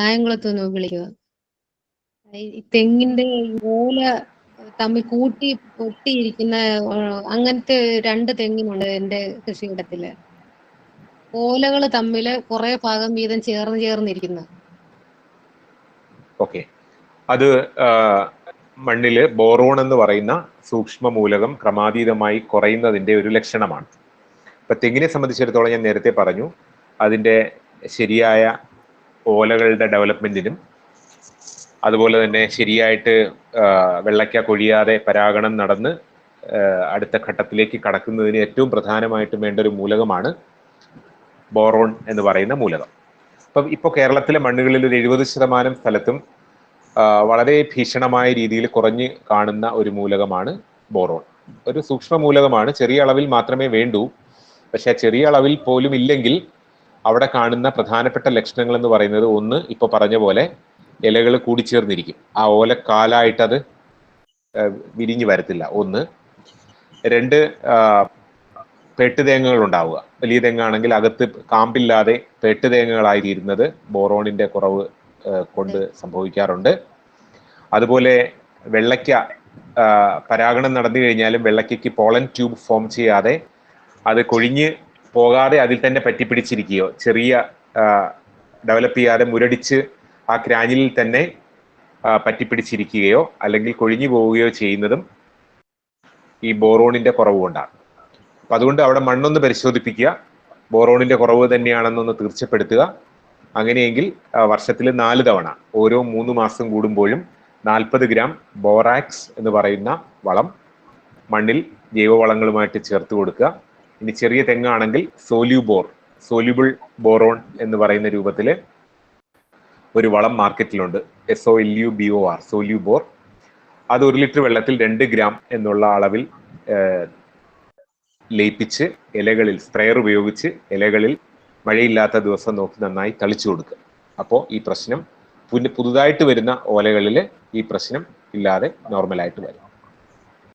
കായംകുളത്ത് നിന്ന് വിളിക്കുക തെങ്ങിന്റെ ഓല തമ്മിൽ കൂട്ടി പൊട്ടിയിരിക്കുന്ന അങ്ങനത്തെ രണ്ട് തെങ്ങിനുണ്ട് എന്റെ കൃഷിയിടത്തിൽ. ഓലകൾ തമ്മിൽ കുറെ ഭാഗം വീതം ചേർന്ന് ചേർന്നിരിക്കുന്നു. ഓക്കെ. അത് മണ്ണിൽ ബോറോൺ എന്ന് പറയുന്ന സൂക്ഷ്മ മൂലകം ക്രമാതീതമായി കുറയുന്നതിന്റെ ഒരു ലക്ഷണമാണ്. ഇപ്പൊ തെങ്ങിനെ സംബന്ധിച്ചിടത്തോളം ഞാൻ നേരത്തെ പറഞ്ഞു. അതിന്റെ ശരിയായ ഓലകളുടെ ഡെവലപ്മെന്റിനും അതുപോലെ തന്നെ ശരിയായിട്ട് വെള്ളയ്ക്ക കൊഴിയാതെ പരാഗണം നടന്ന് അടുത്ത ഘട്ടത്തിലേക്ക് കടക്കുന്നതിന് ഏറ്റവും പ്രധാനമായിട്ടും വേണ്ട ഒരു മൂലകമാണ് ബോറോൺ എന്ന് പറയുന്ന മൂലകം. അപ്പം ഇപ്പോൾ കേരളത്തിലെ മണ്ണുകളിൽ ഒരു എഴുപത് ശതമാനം സ്ഥലത്തും വളരെ ഭീഷണമായ രീതിയിൽ കുറഞ്ഞ് കാണുന്ന ഒരു മൂലകമാണ് ബോറോൺ. ഒരു സൂക്ഷ്മ മൂലകമാണ് ചെറിയ അളവിൽ മാത്രമേ വേണ്ടൂ. പക്ഷേ ചെറിയ അളവിൽ പോലും ഇല്ലെങ്കിൽ അവിടെ കാണുന്ന പ്രധാനപ്പെട്ട ലക്ഷണങ്ങൾ എന്ന് പറയുന്നത് ഒന്ന് ഇപ്പൊ പറഞ്ഞ പോലെ ഇലകൾ കൂടിച്ചേർന്നിരിക്കും ആ ഓല കാലായിട്ട് അത് വിരിഞ്ഞു വരത്തില്ല. ഒന്ന്. രണ്ട് പെട്ടുതേങ്ങകൾ പെട്ട് തേങ്ങകൾ ഉണ്ടാവുക. വലിയ തെങ്ങാണെങ്കിൽ അകത്ത് കാമ്പില്ലാതെ പെട്ട് തേങ്ങകളായി തീരുന്നത് ബോറോണിന്റെ കുറവ് കൊണ്ട് സംഭവിക്കാറുണ്ട്. അതുപോലെ വെള്ളയ്ക്ക പരാഗണം നടന്നു കഴിഞ്ഞാലും വെള്ളയ്ക്കയ്ക്ക് പോളൻ ട്യൂബ് ഫോം ചെയ്യാതെ അത് കൊഴിഞ്ഞ് പോകാതെ അതിൽ തന്നെ പറ്റിപ്പിടിച്ചിരിക്കുകയോ ചെറിയ ഡെവലപ്പ് ചെയ്യാതെ മുരടിച്ച് ആ ക്രാഞ്ഞിലിൽ തന്നെ പറ്റിപ്പിടിച്ചിരിക്കുകയോ അല്ലെങ്കിൽ കൊഴിഞ്ഞു പോവുകയോ ചെയ്യുന്നതും ഈ ബോറോണിന്റെ കുറവ് കൊണ്ടാണ്. അപ്പൊ അതുകൊണ്ട് അവിടെ മണ്ണൊന്ന് പരിശോധിപ്പിക്കുക. ബോറോണിന്റെ കുറവ് തന്നെയാണെന്നൊന്ന് തീർച്ചപ്പെടുത്തുക. അങ്ങനെയെങ്കിൽ വർഷത്തിൽ നാല് തവണ ഓരോ മൂന്ന് മാസം കൂടുമ്പോഴും നാൽപ്പത് ഗ്രാം ബോറാക്സ് എന്ന് പറയുന്ന വളം മണ്ണിൽ ജൈവവളങ്ങളുമായിട്ട് ചേർത്ത് കൊടുക്കുക. ഇനി ചെറിയ തെങ്ങാണെങ്കിൽ സോല്യൂബോർ സോല്യൂബിൾ ബോറോൺ എന്ന് പറയുന്ന രൂപത്തിൽ ഒരു വളം മാർക്കറ്റിലുണ്ട്. S O L U B O R Solubor അത് ഒരു ലിറ്റർ വെള്ളത്തിൽ രണ്ട് ഗ്രാം എന്നുള്ള അളവിൽ ലയിപ്പിച്ച് ഇലകളിൽ സ്പ്രെയർ ഉപയോഗിച്ച് ഇലകളിൽ മഴയില്ലാത്ത ദിവസം നോക്കി നന്നായി തളിച്ചു കൊടുക്കുക. അപ്പോൾ ഈ പ്രശ്നം പുതുതായിട്ട് വരുന്ന ഓലകളിൽ ഈ പ്രശ്നം ഇല്ലാതെ നോർമലായിട്ട് വരും.